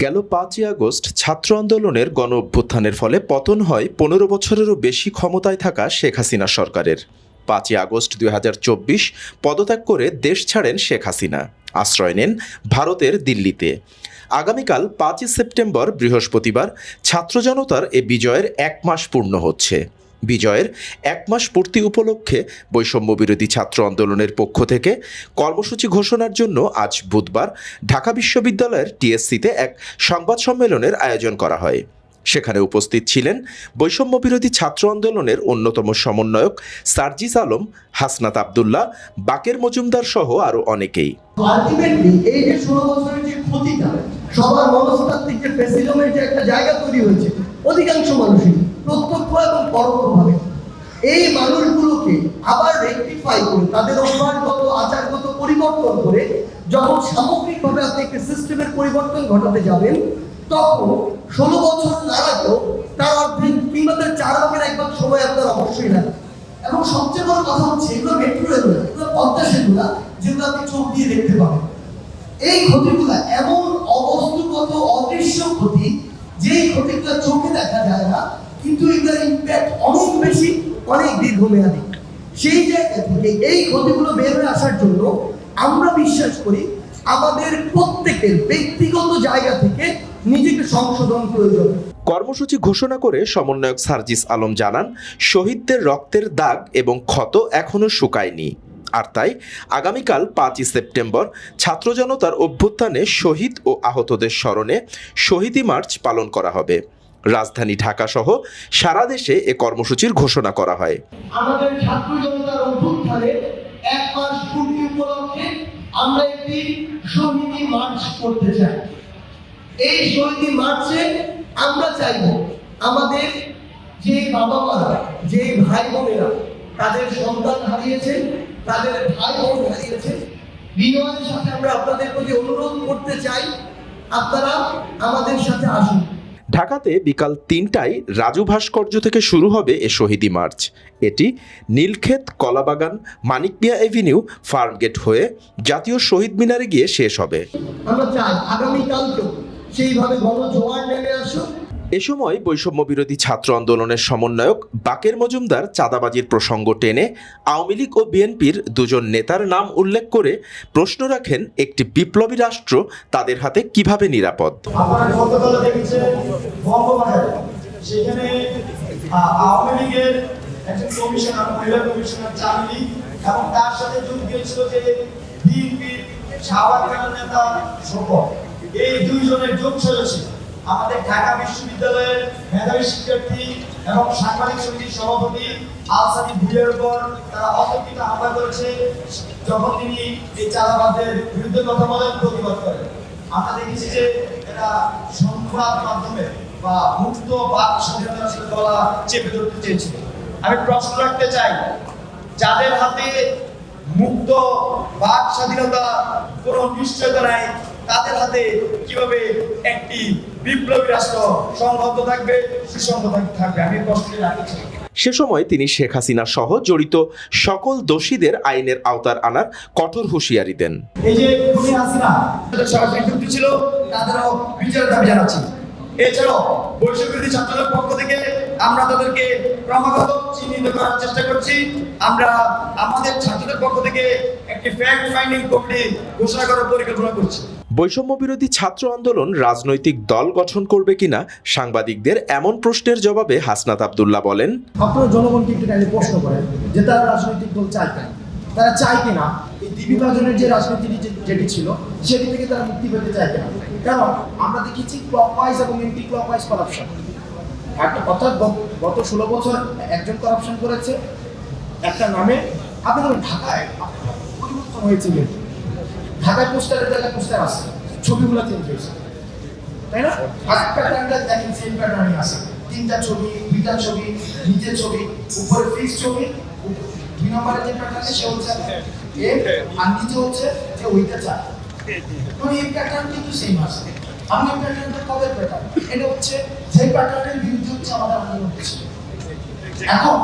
গেল পাঁচই আগস্ট ছাত্র আন্দোলনের গণ অভ্যুত্থানের ফলে পতন হয় পনেরো বছরেরও বেশি ক্ষমতায় থাকা শেখ হাসিনা সরকারের। পাঁচই আগস্ট দু হাজার চব্বিশ পদত্যাগ করে দেশ ছাড়েন শেখ হাসিনা। আশ্রয় নেন ভারতের দিল্লিতে। আগামীকাল পাঁচই সেপ্টেম্বর বৃহস্পতিবার ছাত্র জনতার এ বিজয়ের এক মাস পূর্ণ হচ্ছে। বিজয়ের এক মাস পূর্তি উপলক্ষে বৈষম্য বিরোধী ছাত্র আন্দোলনের পক্ষ থেকে কর্মসূচি ঘোষণার জন্য আজ বুধবার ঢাকা বিশ্ববিদ্যালয়ের টিএসসিতে এক সংবাদ সম্মেলনের আয়োজন করা হয়। সেখানে উপস্থিত ছিলেন বৈষম্য বিরোধী ছাত্র আন্দোলনের অন্যতম সমন্বয়ক সার্জিস আলম, হাসনাত আবদুল্লাহ, বাকের মজুমদার সহ আরও অনেকেই। সবার মনস্তাত্ত্বিক যে যে একটা জায়গা তৈরি হয়েছে, অধিকাংশ মানুষই প্রত্যক্ষ এবং পরোক্ষভাবে। এই মানুষগুলোকে আবার রেকটিফাই করে, তাদের অভ্যাসগত আচারগত পরিবর্তন করে যখন সামগ্রিকভাবে আপনি একটি সিস্টেমের পরিবর্তন ঘটাতে যাবেন, তখন ষোলো বছর না লাগলেও তার অর্ধেক কিংবা তার চার ভাগের এক ভাগ সময় আপনার অবশ্যই লাগে এবং সবচেয়ে বড় কথা হচ্ছে, এগুলো মেট্রো রেল এগুলো পদ্মা সেতু যেগুলো আপনি চোখ দিয়ে দেখতে পাবেন। এই ক্ষতিগুলো এমন অবস্তুগত, অদৃশ্য ক্ষতি, যেই ক্ষতিগুলো চোখে দেখা যায় না কিন্তু এগুলোর ইম্প্যাক্ট অনেক বেশি, অনেক দীর্ঘমেয়াদী। সেই জায়গা থেকে এই ক্ষতিগুলো বের হয়ে আসার জন্য আমরা বিশ্বাস করি আমাদের প্রত্যেকের ব্যক্তিগত জায়গা থেকে নিজেকে সংশোধন প্রয়োজন। কর্মসূচি ঘোষণা করে সমন্বয়ক সার্জিস আলম জানান, শহীদদের রক্তের দাগ এবং ক্ষত এখনও শুকায়নি। আর তাই আগামীকাল পাঁচই সেপ্টেম্বর ছাত্র জনতার অভ্যুত্থানে শহীদ ও আহতদের স্মরণে শহীদি মার্চ পালন করা হবে। রাজধানী ঢাকা সহ সারা দেশে এ কর্মসূচির ঘোষণা করা হয়। আমাদের ছাত্র জনতার অভ্যুত্থানে এক মাস পূর্তি উপলক্ষে আমরা একটি শহীদি মার্চ করতে চাই। এই শহীদি মার্চে আমরা চাইব আমাদের যে বাবা মারা যে ভাই বোনেরা তাদের সন্তান হারিয়েছেন, তাদের ভাই বোন হারিয়েছেন, বিনয়ের সাথে আমরা আপনাদের প্রতি অনুরোধ করতে চাই। আপনারা আমাদের সাথে আসুন। ঢাকাতে বিকাল তিনটায় রাজু ভাস্কর্য থেকে শুরু হবে এ শহীদি মার্চ। এটি নীলক্ষেত, কলাবাগান মানিকপিয়া এভিনিউ, ফার্মগেট হয়ে জাতীয় শহীদ মিনারে গিয়ে শেষ হবে। আমরা চাই আগামীকালকেও সেইভাবে গণজোয়ার এ সময় বৈষম্য বিরোধী ছাত্র আন্দোলনের সমন্বয়ক বাকের মজুমদার চাঁদাবাজির প্রসঙ্গ টেনে আওয়ামী লীগ ও বিএনপির দুজন নেতার নাম উল্লেখ করে প্রশ্ন রাখেন, একটি বিপ্লবী রাষ্ট্র তাদের হাতে কীভাবে নিরাপদ? এই দুইজনের যোগ সদস্য আমাদের ঢাকা বিশ্ববিদ্যালয়ের মেধাবী শিক্ষার্থী এবং সাংবাদিক সমিতির সভাপতি আলসাদি ভুইয়ের উপর তারা অতর্কিত হামলা করেছে, যখন তিনি এই চাঁদাবাদের বিরুদ্ধে কথা বলেন প্রতিবাদ করেন। আমরা দেখেছি যে এটা সংবাদ মাধ্যমে বা মুক্ত বাক স্বাধীনতার সাথে গলা চেপে ধরতে চেয়েছিল। আমি প্রশ্ন রাখতে চাই, যাদের হাতে মুক্ত বাক স্বাধীনতা কোনো নিশ্চয়তা নাই তাদের হাতে কীভাবে একটি বিপ্লবী রাষ্ট্র সংহত থাকবে সুসংহত থাকবে আমি প্রশ্ন চাই সে সময় তিনি শেখ হাসিনা সহ জড়িত সকল দোষীদের আইনের আওতার আনার কঠোর হুঁশিয়ারি দেন। এই যে খুনি হাসিনা তাদের সরাসরি যুক্তি ছিল তাদেরও বিচারের দাবি জানাচ্ছি। এছাড়াও বৈশ্ববিরোধী ছাত্রদের পক্ষ থেকে আমরা তাদেরকে ক্রমাগত চিহ্নিত করার চেষ্টা করছি। আমরা আমাদের ছাত্রদের পক্ষ থেকে একটি ফ্যাক্ট ফাইন্ডিং কমিটি ঘোষণা করার পরিকল্পনা করছি। বৈষম্য বিরোধী ছাত্র আন্দোলন রাজনৈতিক দল গঠন করবে কিনা সাংবাদিকদের এমন প্রশ্নের জবাবে হাসনাত আবদুল্লাহ বলেন, আপনারা জনগণকে একটু প্রশ্ন করেন যে তারা রাজনৈতিক দল চায় কিনা। তারা চায় কিনা এই বিভাজনের যে রাজনীতি যেটি ছিল, সেটি থেকে তারা মুক্তি পেতে চায় কিনা। কারণ আমরা দেখেছি ক্লকওয়াইজ এবং এন্টি ক্লকওয়াইজ করাপশন অর্থাৎ গত ষোলো বছর একজন করাপশন করেছে, একটা নামে। আপনি ঢাকায় পরিবর্তন হয়েছে কিন্তু। ঢাকায় পোস্টারের জায়গায় পোস্টার আছে, ছবিগুলো চেঞ্জ হয়েছে। তাই না? প্যাটার্নটা দেখেন সেম আছে। তিনটা ছবি, দুইটা ছবি, নিচের ছবি, উপরে ফিক্স ছবি, দুই যে প্যাটার্ন সে হচ্ছে এ আর নিচে হচ্ছে যে ওইটা মানে এই প্যাটার্ন কিন্তু সেম আছে। আমি প্যাটার্নটা কবে প্যাটার্ন এটা হচ্ছে যে প্যাটার্নের বিরুদ্ধে হচ্ছে আমাদের আন্দোলন এখন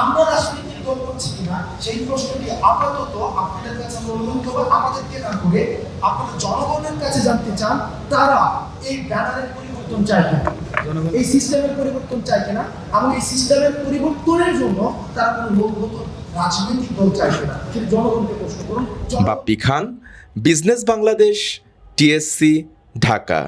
আমরা রাজনৈতিক দল করছে কিনা সেই প্রশ্নটি আপাতত আপনাদের কাছে আমরা অনুরোধ করব আমাদেরকে না করে আপনারা জনগণের কাছে জানতে চান তারা এই ব্যানারের পরিবর্তন চায় কিনা এই সিস্টেমের পরিবর্তন চায় কিনা এবং এই সিস্টেমের পরিবর্তনের জন্য তারা কোনো লোকগত রাজনৈতিক দল চায় কিনা সেটা জনগণকে প্রশ্ন করুন। Bappi Khan business Bangladesh TSC Dhaka.